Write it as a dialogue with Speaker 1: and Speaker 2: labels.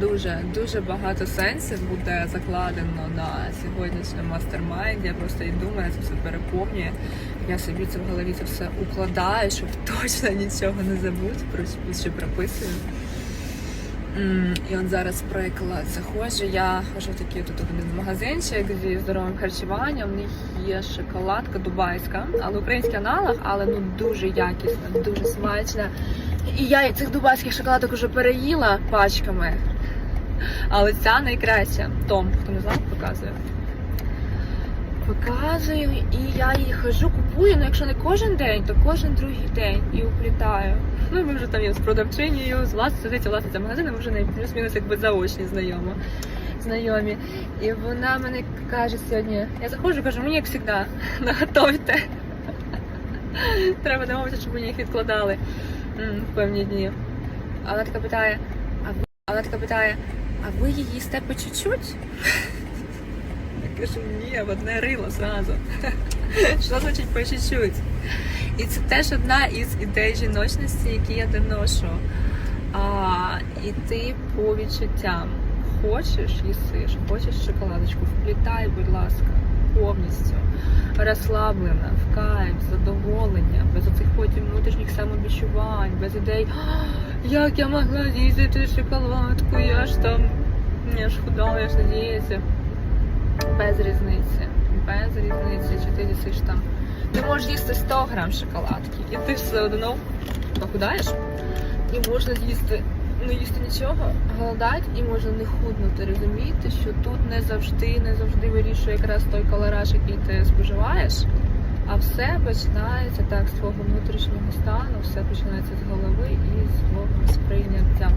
Speaker 1: Дуже дуже багато сенсів буде закладено на сьогоднішньому мастер-майнді. Я просто і думаю, це все переповнює. Я собі це в голові це все укладаю, щоб точно нічого не забути, про що прописую. І от зараз приклад заходжу. Я хожу в такий тут один магазинчик зі здоровим харчуванням. У них є шоколадка дубайська, але український аналог, але ну дуже якісна, дуже смачна. І я цих дубайських шоколадок вже переїла пачками. Але ця найкраща. Том, хто не знав, показує. Показую, і я її хожу, купую, ну якщо не кожен день, то кожен другий день і уплітаю. Ну і ми вже там є з продавчинею, з власницею, сидить власниця магазину, ми вже плюс-мінус якби заочні знайомі. знайомі. І вона мене каже сьогодні, я заходжу, кажу, мені як завжди, наготовте. Треба домовитися, щоб мені їх відкладали в певні дні. А вона така питає, а вона така питає, а ви її їсте по чуть-чуть? Я кажу, ні, в одне рило зразу. Що значить по чуть-чуть? І це теж одна із ідей жіночності, які я доношу. А, іти по відчуттям. Хочеш їсиш, хочеш шоколадочку, вплітай, будь ласка, повністю. Розслаблена, в кайф, задоволення, без оцих потім внутрішніх самовідчувань, без ідей, як я могла з'їздити шоколадку, я ж там, я ж худала, я ж на. Без різниці. Без різниці, чи ти їсиш там. Ти можеш їсти 100 грам шоколадки, і ти все одно похудаєш. І можна з'їсти, не їсти нічого, голодати і можна не худнути. Розуміти, що тут не завжди, не завжди вирішує якраз той калораж, який ти споживаєш. А все починається так з твого внутрішнього стану, все починається з голови і з твого сприйняття.